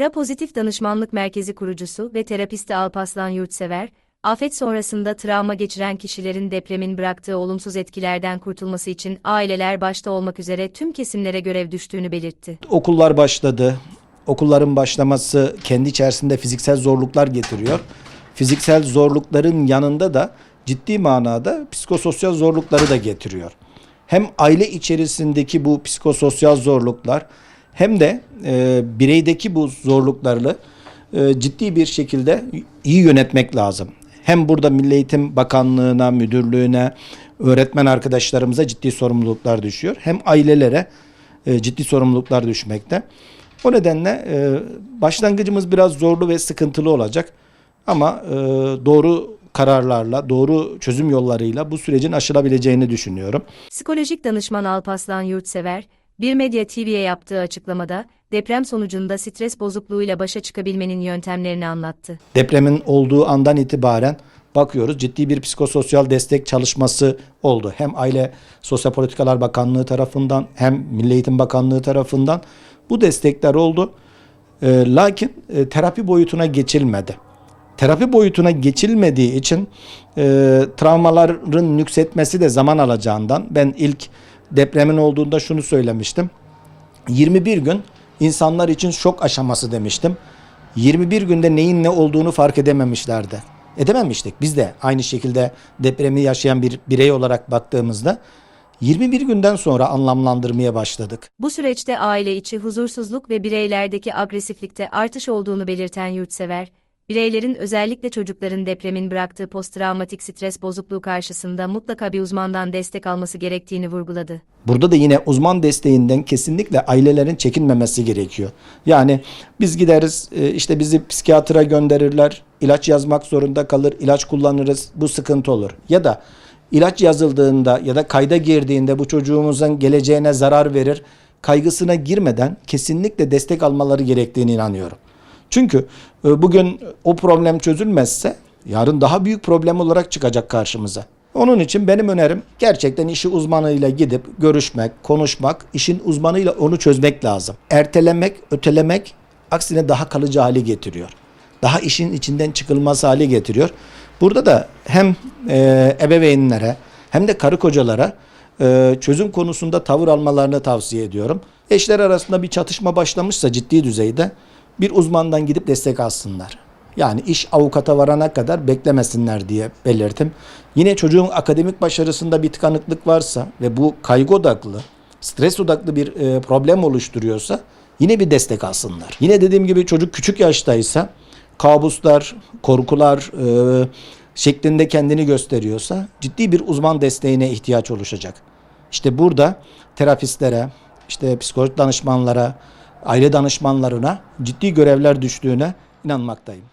Ra Pozitif Danışmanlık Merkezi kurucusu ve terapisti Alpaslan Yurtsever, afet sonrasında travma geçiren kişilerin depremin bıraktığı olumsuz etkilerden kurtulması için aileler başta olmak üzere tüm kesimlere görev düştüğünü belirtti. Okullar başladı. Okulların başlaması kendi içerisinde fiziksel zorluklar getiriyor. Fiziksel zorlukların yanında da ciddi manada psikososyal zorlukları da getiriyor. Hem aile içerisindeki bu psikososyal zorluklar hem de e, bireydeki bu zorluklarla e, ciddi bir şekilde iyi yönetmek lazım. Hem burada Milli Eğitim Bakanlığı'na, müdürlüğüne, öğretmen arkadaşlarımıza ciddi sorumluluklar düşüyor. Hem ailelere e, ciddi sorumluluklar düşmekte. O nedenle e, başlangıcımız biraz zorlu ve sıkıntılı olacak. Ama e, doğru kararlarla, doğru çözüm yollarıyla bu sürecin aşılabileceğini düşünüyorum. Psikolojik danışman Alpaslan Yurtsever, Bir Medya TV'ye yaptığı açıklamada, deprem sonucunda stres bozukluğuyla başa çıkabilmenin yöntemlerini anlattı. Depremin olduğu andan itibaren bakıyoruz ciddi bir psikososyal destek çalışması oldu. Hem Aile Sosyal Politikalar Bakanlığı tarafından hem Milli Eğitim Bakanlığı tarafından bu destekler oldu. E, lakin e, terapi boyutuna geçilmedi. Terapi boyutuna geçilmediği için e, travmaların nüksetmesi de zaman alacağından ben ilk depremin olduğunda şunu söylemiştim. 21 gün insanlar için şok aşaması demiştim. 21 günde neyin ne olduğunu fark edememişlerdi. Edememiştik. Biz de aynı şekilde depremi yaşayan bir birey olarak baktığımızda 21 günden sonra anlamlandırmaya başladık. Bu süreçte aile içi huzursuzluk ve bireylerdeki agresiflikte artış olduğunu belirten yurtsever, bireylerin özellikle çocukların depremin bıraktığı posttravmatik stres bozukluğu karşısında mutlaka bir uzmandan destek alması gerektiğini vurguladı. Burada da yine uzman desteğinden kesinlikle ailelerin çekinmemesi gerekiyor. Yani biz gideriz e, işte bizi psikiyatra gönderirler, ilaç yazmak zorunda kalır, ilaç kullanırız, bu sıkıntı olur. Ya da ilaç yazıldığında ya da kayda girdiğinde bu çocuğumuzun geleceğine zarar verir, kaygısına girmeden kesinlikle destek almaları gerektiğini inanıyorum. Çünkü e, bugün o problem çözülmezse yarın daha büyük problem olarak çıkacak karşımıza. Onun için benim önerim gerçekten işi uzmanıyla gidip görüşmek, konuşmak, işin uzmanıyla onu çözmek lazım. Ertelemek, ötelemek aksine daha kalıcı hale getiriyor. Daha işin içinden çıkılmaz hale getiriyor. Burada da hem e, ebeveynlere hem de karı kocalara e, çözüm konusunda tavır almalarını tavsiye ediyorum. Eşler arasında bir çatışma başlamışsa ciddi düzeyde bir uzmandan gidip destek alsınlar. Yani iş avukata varana kadar beklemesinler diye belirttim. Yine çocuğun akademik başarısında bir tıkanıklık varsa ve bu kaygı odaklı, stres odaklı bir e, problem oluşturuyorsa yine bir destek alsınlar. Yine dediğim gibi çocuk küçük yaştaysa kabuslar, korkular e, şeklinde kendini gösteriyorsa ciddi bir uzman desteğine ihtiyaç oluşacak. İşte burada terapistlere, işte psikolojik danışmanlara, aile danışmanlarına ciddi görevler düştüğüne inanmaktayım.